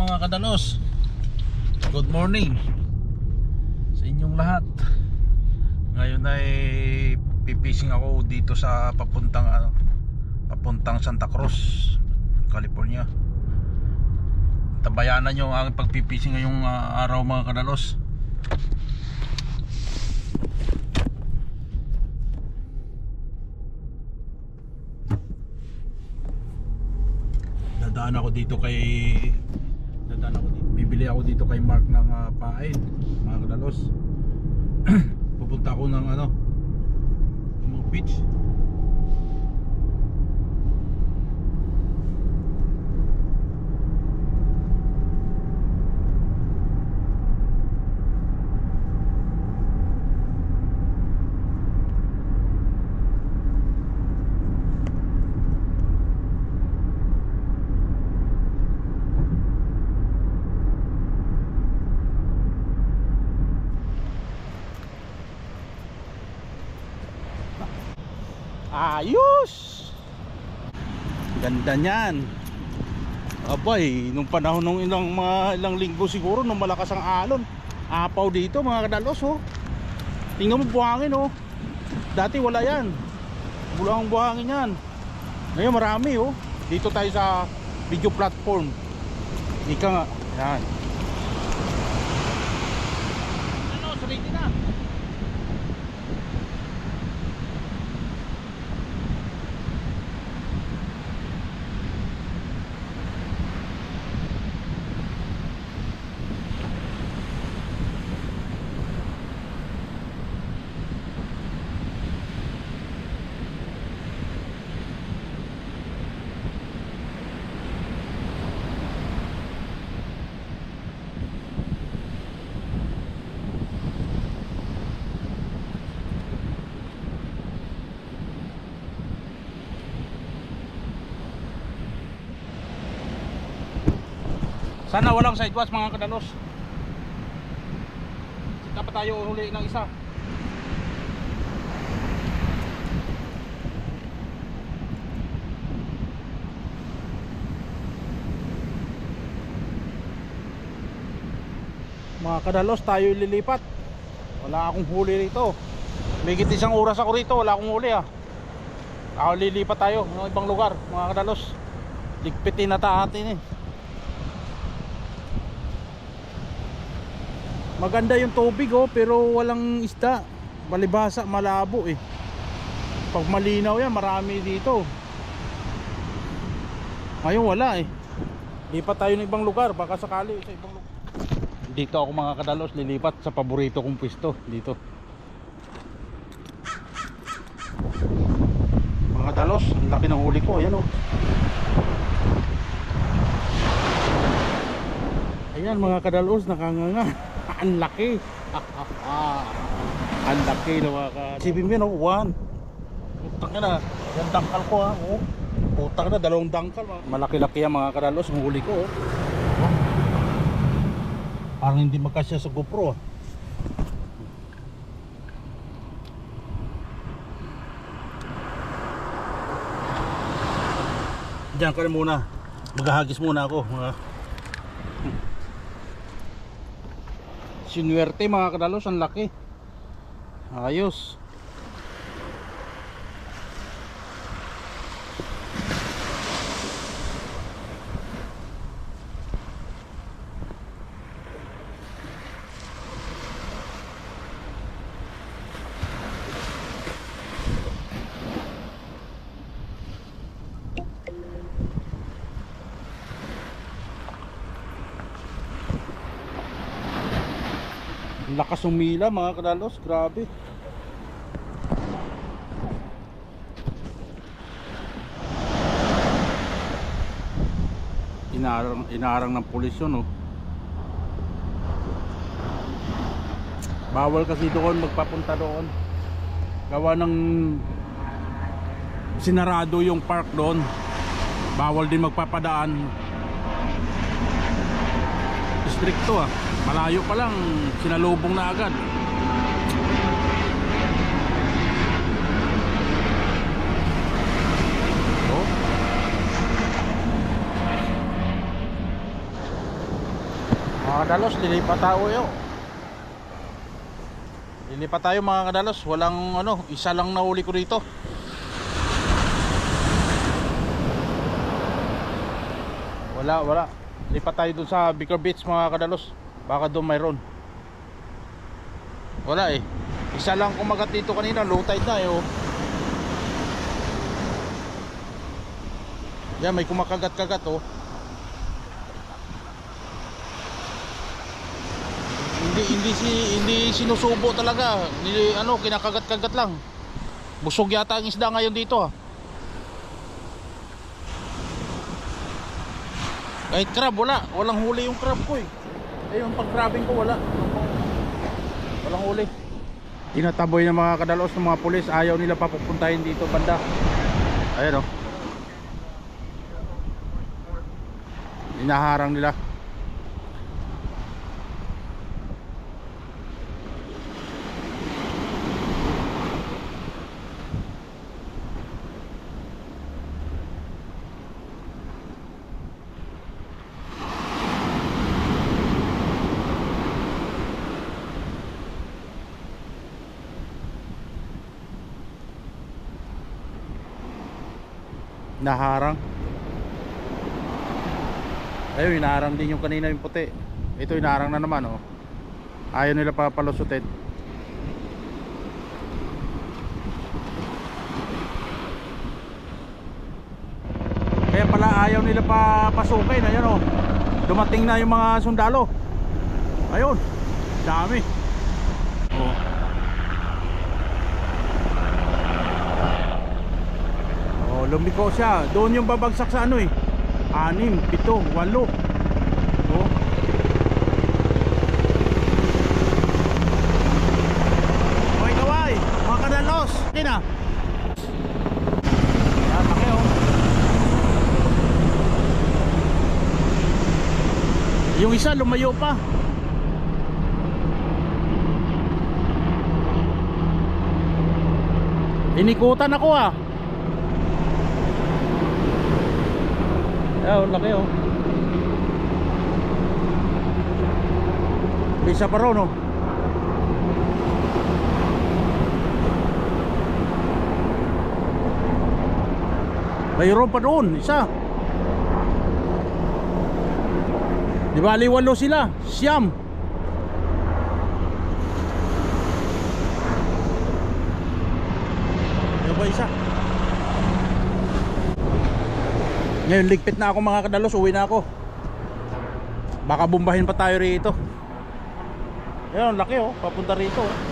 mga kadalos. Good morning Sa inyong lahat. Ngayon ay Pipising ako dito sa papuntang ano, Papuntang Santa Cruz California. Tabayanan nyo ang pagpipising ngayong ah, araw mga kadalos. Dadaan ako dito kay bibili ako dito kay Mark ng uh, pain mga kadalos pupunta ako ng ano mga beach ayos! Ganda niyan. Abay nung panahon nung ilang mga ilang linggo siguro nung malakas ang alon apaw dito mga kadalos oh. Tingnan mo buhangin oh. Dati wala yan. Bulang buhangin yan. Ngayon marami oh. Dito tayo sa video platform. Ika nga yan ano sarili na Sana walang sidewatch mga kadalos. Dapat tayo huli ng isa. Mga kadalos tayo lilipat. Wala akong huli rito. May isang oras ako rito, wala akong huli ah. Ako lilipat tayo ng ibang lugar, mga kadalos. Ligpitin na ta atin eh. Maganda yung tubig oh, pero walang isda. Balibasa, malabo eh. Pag malinaw yan, marami dito. Ngayon wala eh. Lipat tayo ng ibang lugar, baka sakali sa ibang lugar. Dito ako mga kadalos, lilipat sa paborito kong pwesto dito. Mga kadalos, ang laki ng huli ko, ayan oh. Ayan mga kadalos, nakanganga. Ang laki. ang laki na mga ka... Sipin mo yun, oh, one. Putang na, yan dangkal ko ha. Oh. Putang na, dalawang dangkal. Mga. Malaki-laki yan mga kadalos, ang huli ko. Oh. Parang hindi magkasya sa GoPro. ah. Diyan ka na muna. Maghahagis muna ako. Mga... Sinuwerte mga kadalos, ang laki. Ayos. Lakas umila mga kadalos, grabe. Inarang, inarang ng pulis yun oh. Bawal kasi doon magpapunta doon. Gawa ng sinarado yung park doon. Bawal din magpapadaan. Stricto ah. Malayo pa lang, sinalubong na agad. Oh. Mga kadalos, lilipat tayo yo. Lilipat tayo mga kadalos. Walang ano, isa lang nahuli ko dito. Wala, wala. Lipat tayo dun sa Bigger Beach mga kadalos. Baka doon mayroon. Wala eh. Isa lang kumagat dito kanina, low tide na eh. Oh. Yan, may kumakagat-kagat oh. Hindi hindi si hindi sinusubo talaga. Hindi ano, kinakagat-kagat lang. Busog yata ang isda ngayon dito ah. Kahit crab wala, walang huli yung crab ko eh. Eh yung pag-crabbing ko wala. Walang huli. Tinataboy ng mga kadalos ng mga pulis, ayaw nila papupuntahin dito banda. Ayan oh. Inaharang nila. Naharang. Ayun, inaharang din yung kanina yung puti. Ito inaharang na naman oh. Ayaw nila papalusutin. Kaya pala ayaw nila papasukin. Ayun oh. Dumating na yung mga sundalo. Ayun. Dami. Oh. Lumiko siya. Doon yung babagsak sa ano eh. Anim, pito, walo. Oh. Okay, kaway. Mga kanalos. Oh. Yung isa lumayo pa. Inikutan ako ah. Oh, laki oh. Isa pa raw no. Mayroon pa doon, isa. Di ba walo sila? Siyam. Yung ba isa? Ngayon ligpit na ako mga kadalos, uwi na ako. Baka bumbahin pa tayo rito. Ayun, laki oh, papunta rito. oh.